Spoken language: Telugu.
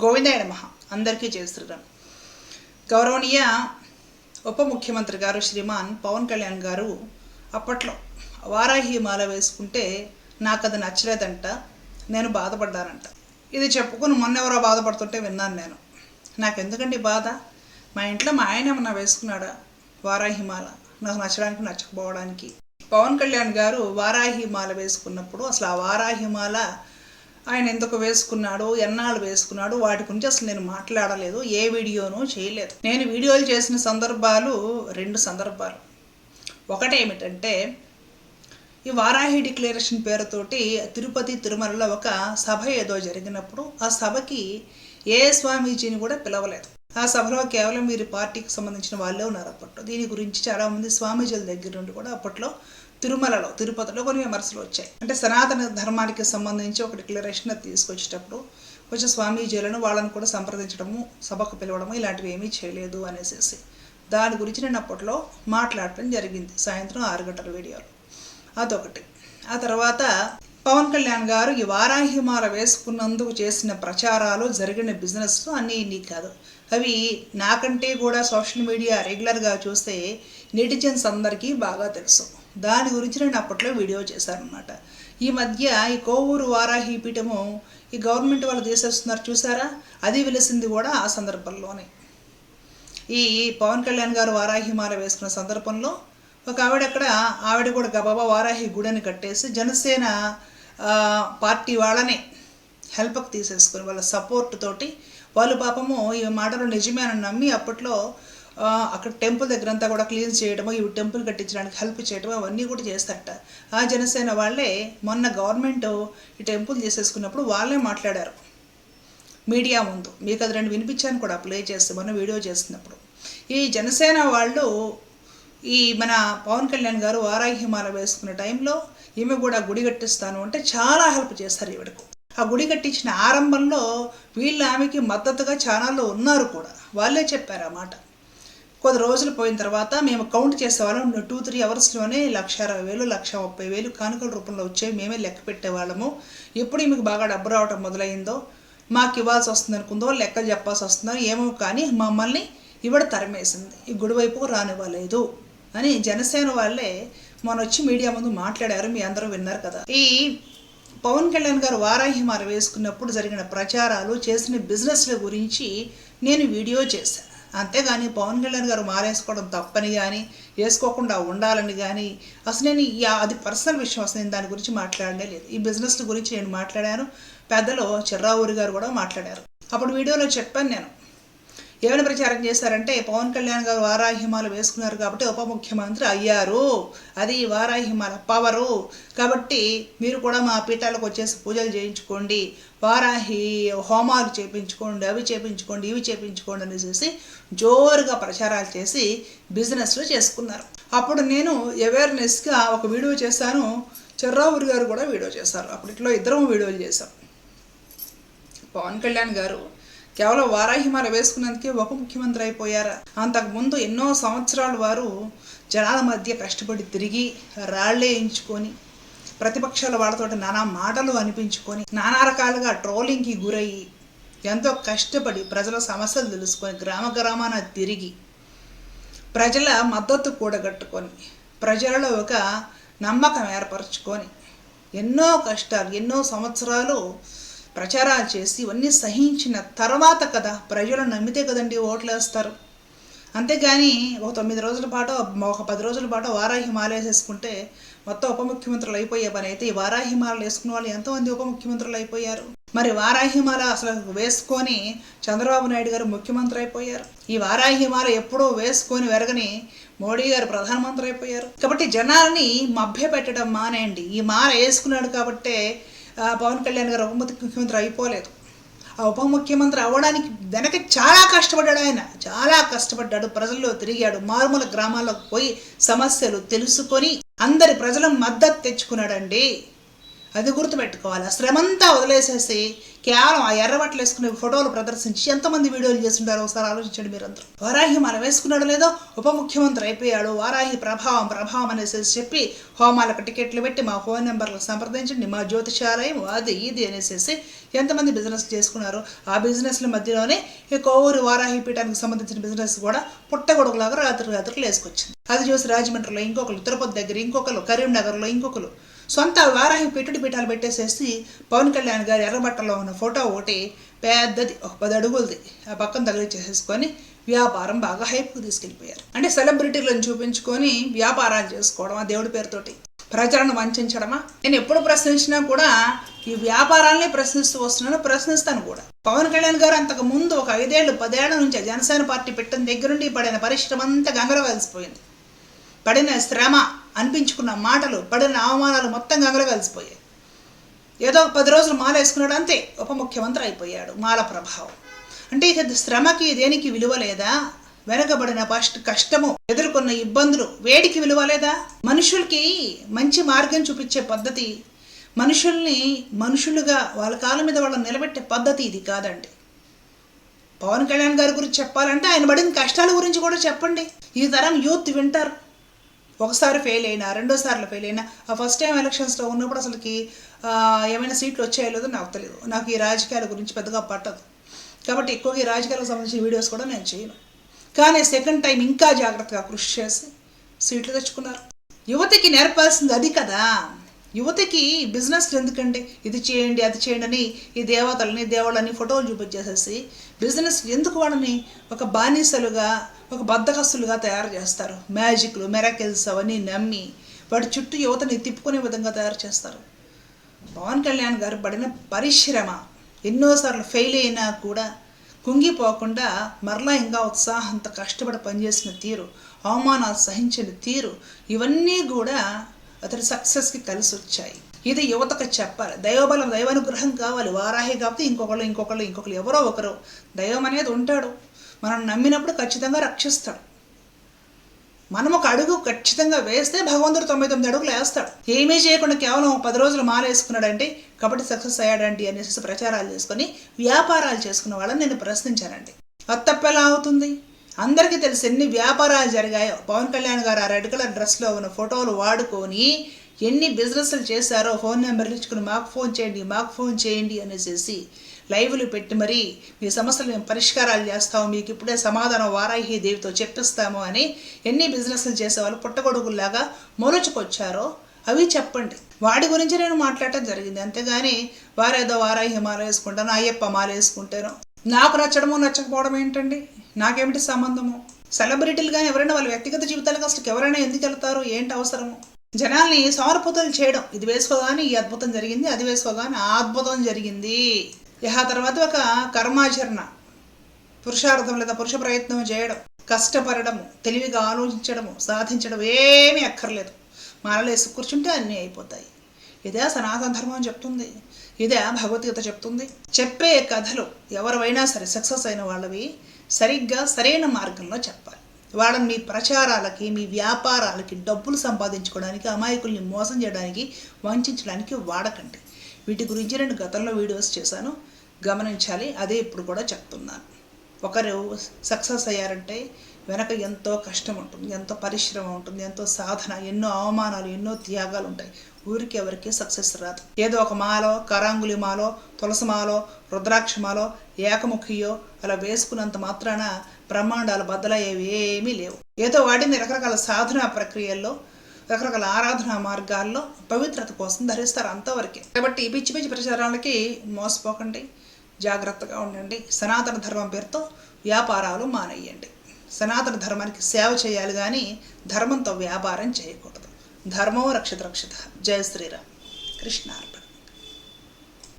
గోవిందాయ నమ. అందరికీ చేస్తున్నాను గౌరవనీయ ఉప ముఖ్యమంత్రి గారు శ్రీమాన్ పవన్ కళ్యాణ్ గారు అప్పట్లో వారాహి మాల వేసుకుంటే నాకు అది నచ్చలేదంట నేను బాధపడ్డానంట. ఇది చెప్పుకుని మొన్నెవరో బాధపడుతుంటే విన్నాను నేను. నాకు ఎందుకండి బాధ? మా ఇంట్లో మా ఆయన ఏమన్నా వేసుకున్నాడా వారాహి మాల? నాకు నచ్చడానికి నచ్చకపోవడానికి. పవన్ కళ్యాణ్ గారు వారాహి మాల వేసుకున్నప్పుడు అసలు ఆ వారాహి మాల ఆయన ఎందుకు వేసుకున్నాడు ఎన్నాళ్ళు వేసుకున్నాడు వాటి గురించి అసలు నేను మాట్లాడలేదు ఏ వీడియోను చేయలేదు. నేను వీడియోలు చేసిన సందర్భాలు రెండు సందర్భాలు. ఒకటేమిటంటే ఈ వారాహి డిక్లరేషన్ పేరుతోటి తిరుపతి తిరుమలలో ఒక సభ ఏదో జరిగినప్పుడు ఆ సభకి ఏ స్వామీజీని కూడా పిలవలేదు. ఆ సభలో కేవలం వీరి పార్టీకి సంబంధించిన వాళ్ళే ఉన్నారు అప్పట్లో. దీని గురించి చాలామంది స్వామీజీల దగ్గర నుండి కూడా అప్పట్లో తిరుమలలో తిరుపతిలో కొన్ని విమర్శలు వచ్చాయి. అంటే సనాతన ధర్మానికి సంబంధించి ఒక డిక్లరేషన్ తీసుకొచ్చేటప్పుడు కొంచెం స్వామీజీలను వాళ్ళని కూడా సంప్రదించడము సభకు పిలవడము ఇలాంటివి ఏమీ చేయలేదు అనేసి దాని గురించి నేను అప్పట్లో మాట్లాడటం జరిగింది సాయంత్రం ఆరు గంటల వీడియోలో. అదొకటి. ఆ తర్వాత పవన్ కళ్యాణ్ గారు ఈ వారాహిమాల వేసుకున్నందుకు చేసిన ప్రచారాలు జరిగిన బిజినెస్ అన్నీ ఇన్ని కాదు. అవి నాకంటే కూడా సోషల్ మీడియా రెగ్యులర్గా చూస్తే నెటిజన్స్ అందరికీ బాగా తెలుసు. దాని గురించి నేను అప్పట్లో వీడియో చేశాను ఈ మధ్య ఈ కోవూరు వారాహి పీఠము ఈ గవర్నమెంట్ వాళ్ళు తీసేస్తున్నారు చూసారా? అది వెలిసింది కూడా ఆ సందర్భంలోనే. ఈ పవన్ కళ్యాణ్ గారు వారాహి మాల వేసుకున్న సందర్భంలో ఒక ఆవిడ అక్కడ ఆవిడ కూడా గబాబా వారాహి గుడని కట్టేసి జనసేన పార్టీ వాళ్ళని హెల్ప్కి తీసేసుకుని వాళ్ళ సపోర్ట్ తోటి వాళ్ళు పాపము ఈ మాటలు నిజమే అని నమ్మి అప్పట్లో అక్కడ టెంపుల్ దగ్గర అంతా కూడా క్లీన్ చేయడము ఇవి టెంపుల్ కట్టించడానికి హెల్ప్ చేయడం అవన్నీ కూడా చేస్తారట. ఆ జనసేన వాళ్ళే మొన్న గవర్నమెంట్ ఈ టెంపుల్ చేసేసుకున్నప్పుడు వాళ్ళే మాట్లాడారు. మీడియా ముందు. మీకు అది రెండు వినిపించాను కూడా ప్లే చేస్తే మొన్న వీడియో చేస్తున్నప్పుడు. ఈ జనసేన వాళ్ళు ఈ మన పవన్ కళ్యాణ్ గారు వారాహిమాల వేసుకున్న టైంలో ఈమె కూడా గుడి కట్టిస్తాను అంటే చాలా హెల్ప్ చేస్తారు ఈవిడకు. ఆ గుడి కట్టించిన ఆరంభంలో వీళ్ళు ఆమెకి మద్దతుగా ఛానల్లో ఉన్నారు కూడా. వాళ్ళే చెప్పారు ఆ మాట. కొద్ది రోజులు పోయిన తర్వాత మేము కౌంట్ చేసేవాళ్ళం. టూ త్రీ అవర్స్లోనే లక్ష అరవై వేలు లక్ష ముప్పై వేలు కానుకల రూపంలో వచ్చేవి మేమే లెక్క పెట్టేవాళ్ళము. ఎప్పుడు మీకు బాగా డబ్బు రావటం మొదలైందో మాకు ఇవ్వాల్సి వస్తుంది అనుకుందో లెక్కలు చెప్పాల్సి వస్తుందో ఏమో కానీ మమ్మల్ని ఇవిడ తరిమేసింది. ఈ గుడివైపు రానివ్వలేదు అని జనసేన వాళ్ళే మొన్న వచ్చి మీడియా ముందు మాట్లాడారు. మీ అందరూ విన్నారు కదా. ఈ పవన్ కళ్యాణ్ గారు వారాహిమార వేసుకున్నప్పుడు జరిగిన ప్రచారాలు చేసిన బిజినెస్ల గురించి నేను వీడియో చేశాను. అంతేగాని పవన్ కళ్యాణ్ గారు మారేసుకోవడం తప్పని కానీ వేసుకోకుండా ఉండాలని కానీ అసలు నేను అది పర్సనల్ విషయం అసలు నేను దాని గురించి మాట్లాడలే లేదు. ఈ బిజినెస్ గురించి నేను మాట్లాడాను పెద్దలు చిర్రావూరి గారు కూడా మాట్లాడారు. అప్పుడు వీడియోలో చెప్పాను నేను. ఏమైనా ప్రచారం చేశారంటే పవన్ కళ్యాణ్ గారు వారాహిమాలు వేసుకున్నారు కాబట్టి ఉప ముఖ్యమంత్రి అయ్యారు. అది వారాహిమాల పవరు. కాబట్టి మీరు కూడా మా పీఠాలకు వచ్చేసి పూజలు చేయించుకోండి. వారాహి హోమాలు చేపించుకోండి అవి చేపించుకోండి ఇవి చేపించుకోండి అనేసి జోరుగా ప్రచారాలు చేసి బిజినెస్లో చేసుకున్నారు. అప్పుడు నేను అవేర్నెస్గా ఒక వీడియో చేశాను. చెర్రావురి గారు కూడా వీడియో చేశారు. అప్పట్లో ఇద్దరం వీడియోలు చేశాం. పవన్ కళ్యాణ్ గారు కేవలం వారాహిమాల వేసుకున్నందుకే ఒక ముఖ్యమంత్రి అయిపోయారా? అంతకుముందు ఎన్నో సంవత్సరాలు వారు జనాల మధ్య కష్టపడి తిరిగి రాళ్ళే ఎంచుకొని ప్రతిపక్షాల వాళ్ళతో నానా మాటలు అనిపించుకొని నానా రకాలుగా ట్రోలింగ్కి గురయ్యి ఎంతో కష్టపడి ప్రజల సమస్యలు తెలుసుకొని గ్రామ గ్రామాన తిరిగి ప్రజల మద్దతు కూడగట్టుకొని ప్రజలలో ఒక నమ్మకం ఏర్పరచుకొని ఎన్నో కష్టాలు ఎన్నో సంవత్సరాలు ప్రచారాలు చేసి ఇవన్నీ సహించిన తర్వాత కదా ప్రజలు నమ్మితే కదండి ఓట్లు వేస్తారు అంతేగాని ఒక తొమ్మిది రోజుల పాటు ఒక పది రోజుల పాటు వారాహిమాల వేసేసుకుంటే మొత్తం ఉప ముఖ్యమంత్రులు అయిపోయే పని. అయితే ఈ వారాహిమాలను వేసుకున్న వాళ్ళు ఎంతోమంది ఉప ముఖ్యమంత్రులు అయిపోయారు? మరి వారాహిమాల అసలు వేసుకొని చంద్రబాబు నాయుడు గారు ముఖ్యమంత్రి అయిపోయారు? ఈ వారాహిమాల ఎప్పుడూ వేసుకొని వెరగని మోడీ గారు ప్రధానమంత్రి అయిపోయారు. కాబట్టి జనాలని మభ్య పెట్టడం మానేయండి. ఈ మాల వేసుకున్నాడు కాబట్టే పవన్ కళ్యాణ్ గారు ఉప ముఖ్యమంత్రి అయిపోలేదు. ఆ ఉప ముఖ్యమంత్రి అవ్వడానికి వెనక చాలా కష్టపడ్డాడు ఆయన. చాలా కష్టపడ్డాడు. ప్రజల్లో తిరిగాడు. మారుమూల గ్రామాలకు పోయి సమస్యలు తెలుసుకొని అందరి ప్రజల మద్దతు తెచ్చుకున్నాడండి. అది గుర్తుపెట్టుకోవాలి. శ్రమంతా వదిలేసేసి కేవలం ఆ ఎర్రబట్టలు వేసుకునే ఫోటోలు ప్రదర్శించి ఎంతమంది వీడియోలు చేస్తుంటారో ఒకసారి ఆలోచించండి మీరందరూ. వారాహి మన వేసుకున్నాడు లేదో ఉప ముఖ్యమంత్రి అయిపోయాడు. వారాహి ప్రభావం ప్రభావం అనేసి చెప్పి హోమాలకు టికెట్లు పెట్టి మా ఫోన్ నెంబర్లకు సంప్రదించండి. మా జ్యోతిషాలయం అది ఇది అనేసి ఎంతమంది బిజినెస్ చేసుకున్నారు. ఆ బిజినెస్ల మధ్యలోనే ఈ కోవూరు వారాహి పీఠానికి సంబంధించిన బిజినెస్ కూడా పుట్టగొడుగులాగా రాత్రి రాత్రి లేసుకొచ్చింది అది చూసి రాజమండ్రిలో ఇంకొకరు తిరుపతి దగ్గర ఇంకొకరు కరీంనగర్లో ఇంకొకరు సొంత వారాహి పెట్టుడి పీఠాలు పెట్టేసేసి పవన్ కళ్యాణ్ గారి ఎర్రబట్టలో ఉన్న ఫోటో ఒకటి పెద్దది ఒక పది అడుగులది ఆ పక్కన తగిలిచ్చేసేసుకొని వ్యాపారం బాగా హైప్కు తీసుకెళ్ళిపోయారు. అంటే సెలబ్రిటీలను చూపించుకొని వ్యాపారాలు చేసుకోవడం ఆ దేవుడి పేరుతోటి. ప్రజలను వంచడమా నేను ఎప్పుడు ప్రశ్నించినా కూడా ఈ వ్యాపారాలనే ప్రశ్నిస్తూ వస్తున్నాను ప్రశ్నిస్తాను కూడా. పవన్ కళ్యాణ్ గారు అంతకు ముందు ఒక ఐదేళ్ళు పదేళ్ళ నుంచి జనసేన పార్టీ పెట్టిన దగ్గర నుండి పడిన పరిశ్రమ అంతా గంగలో కలిసిపోయింది పడిన శ్రమ అనిపించుకున్న మాటలు పడిన అవమానాలు మొత్తం గంగలో కలిసిపోయాయి ఏదో పది రోజులు మాల వేసుకున్నాడు అంతే. ఉప ముఖ్యమంత్రి అయిపోయాడు మాల ప్రభావం. అంటే ఇక శ్రమకి దేనికి విలువ లేదా? వెనకబడిన కష్ట కష్టము ఎదుర్కొన్న ఇబ్బందులు వేడికి విలువ లేదా? మనుషులకి మంచి మార్గం చూపించే పద్ధతి మనుషుల్ని మనుషులుగా వాళ్ళ కాళ్ళ మీద వాళ్ళని నిలబెట్టే పద్ధతి ఇది కాదండి. పవన్ కళ్యాణ్ గారి గురించి చెప్పాలంటే ఆయన పడిన కష్టాల గురించి కూడా చెప్పండి. ఈ తరం యూత్ వింటారు. ఒకసారి ఫెయిల్ అయినా రెండోసార్లు ఫెయిల్ అయినా ఆ ఫస్ట్ టైం ఎలక్షన్స్లో ఉన్నప్పుడు అసలుకి ఏమైనా సీట్లు వచ్చాయో లేదో నాకు తెలియదు. నాకు ఈ రాజకీయాల గురించి పెద్దగా పట్టదు. కాబట్టి ఎక్కువగా ఈ రాజకీయాలకు సంబంధించిన వీడియోస్ కూడా నేను చేయను. కానీ సెకండ్ టైం ఇంకా జాగ్రత్తగా కృషి చేసి సీట్లు తెచ్చుకున్నారు. యువతకి నేర్పాల్సింది అది కదా. యువతకి బిజినెస్ ఎందుకండి? ఇది చేయండి అది చేయండి అని ఈ దేవతలని దేవుళ్ళని ఫోటోలు చూపించేసేసి బిజినెస్ ఎందుకు వాళ్ళని ఒక బానిసలుగా ఒక బద్దకస్తులుగా తయారు చేస్తారు? మ్యాజిక్లు మెరాకిల్స్ అవన్నీ నమ్మి వాటి చుట్టూ యువతని తిప్పుకునే విధంగా తయారు చేస్తారు. పవన్ కళ్యాణ్ గారు పడిన పరిశ్రమ ఎన్నోసార్లు ఫెయిల్ అయినా కూడా కుంగిపోకుండా మరలా ఇంకా ఉత్సాహంతో కష్టపడి పనిచేసిన తీరు అవమానాలు సహించిన తీరు ఇవన్నీ కూడా అతని సక్సెస్కి కలిసి వచ్చాయి ఇది యువతకు చెప్పాలి. దైవబలం దైవానుగ్రహం కావాలి. వారాహి కాబట్టి ఇంకొకళ్ళు ఇంకొకళ్ళు ఇంకొకరు ఎవరో ఒకరు. దైవం అనేది ఉంటాడు. మనం నమ్మినప్పుడు ఖచ్చితంగా రక్షిస్తాడు. మనం ఒక అడుగు ఖచ్చితంగా వేస్తే భగవంతుడు తొంభై తొమ్మిది అడుగులు వేస్తాడు. ఏమీ చేయకుండా కేవలం పది రోజులు మాల కాబట్టి సక్సెస్ అయ్యాడండి అనేసి ప్రచారాలు చేసుకొని వ్యాపారాలు చేసుకున్న వాళ్ళని నేను ప్రశ్నించానండి. అత్తప్ప ఎలా అవుతుంది? అందరికీ తెలిసి ఎన్ని వ్యాపారాలు జరిగాయో. పవన్ కళ్యాణ్ గారు ఆ రెడ్ కలర్ డ్రెస్లో ఉన్న ఫోటోలు వాడుకొని ఎన్ని బిజినెస్లు చేశారో ఫోన్ నెంబర్లు ఇచ్చుకుని మాకు ఫోన్ చేయండి మాకు ఫోన్ చేయండి అనేసి లైవ్లు పెట్టి మరి మీ సమస్యలు మేము పరిష్కారాలు చేస్తాము మీకు ఇప్పుడే సమాధానం వారాహి దేవితో చెప్పిస్తాము అని ఎన్ని బిజినెస్లు చేసేవాళ్ళు పుట్టగొడుగుల్లాగా మొలుచుకొచ్చారో అవి చెప్పండి. వాడి గురించి నేను మాట్లాడటం జరిగింది. అంతేగాని వారేదో వారాహి మాల వేసుకుంటాను అయ్యప్ప మాల వేసుకుంటాను నాకు నచ్చడము నచ్చకపోవడం ఏంటండి? నాకేమిటి సంబంధము? సెలబ్రిటీలు కానీ ఎవరైనా వాళ్ళ వ్యక్తిగత జీవితాలకు అసలు ఎవరైనా ఎందుకు వెళ్తారు ఏంటి అవసరము? జనాల్ని సౌరపుతలు చేయడం. ఇది వేసుకోగానే ఈ అద్భుతం జరిగింది అది వేసుకోగానే ఆ అద్భుతం జరిగింది. ఇహ తర్వాత ఒక కర్మాచరణ. పురుషార్థం లేదా పురుష ప్రయత్నం చేయడం. కష్టపడము తెలివిగా ఆలోచించడము సాధించడం ఏమీ అక్కర్లేదు. మాలలు వేసుకు కూర్చుంటే అన్నీ అయిపోతాయి. ఇదే సనాతన ధర్మం చెప్తుంది. ఇదే భగవద్గీత చెప్తుంది. చెప్పే కథలు ఎవరివైనా సరే సక్సెస్ అయిన వాళ్ళవి సరిగ్గా సరైన మార్గంలో చెప్పాలి. వాళ్ళని మీ ప్రచారాలకి మీ వ్యాపారాలకి డబ్బులు సంపాదించుకోవడానికి అమాయకుల్ని మోసం చేయడానికి వంచడానికి వాడకండి. వీటి గురించి నేను గతంలో వీడియోస్ చేశాను. గమనించాలి. అదే ఇప్పుడు కూడా చెప్తున్నాను. ఒకరు సక్సెస్ అయ్యారంటే వెనక ఎంతో కష్టం ఉంటుంది ఎంతో పరిశ్రమ ఉంటుంది ఎంతో సాధన ఎన్నో అవమానాలు ఎన్నో త్యాగాలు ఉంటాయి ఊరికి ఎవరికి సక్సెస్ రాదు. ఏదో ఒక మాలో కరాంగులి మాలో తులసమాలో రుద్రాక్ష మాలో ఏకముఖియో అలా వేసుకున్నంత మాత్రాన బ్రహ్మాండాలు బద్దలయ్యేవి ఏమీ లేవు. ఏదో వాటిని రకరకాల సాధనా ప్రక్రియల్లో రకరకాల ఆరాధనా మార్గాల్లో పవిత్రత కోసం ధరిస్తారు అంతవరకే. కాబట్టి పిచ్చి పిచ్చి ప్రచారాలకి మోసపోకండి జాగ్రత్తగా ఉండండి. సనాతన ధర్మం పేరుతో వ్యాపారాలు మానేయండి. సనాతన ధర్మానికి సేవ చేయాలి కానీ ధర్మంతో వ్యాపారం చేయకూడదు. ధర్మో రక్షిత రక్షిత. జయ శ్రీరామ్. కృష్ణార్పణ.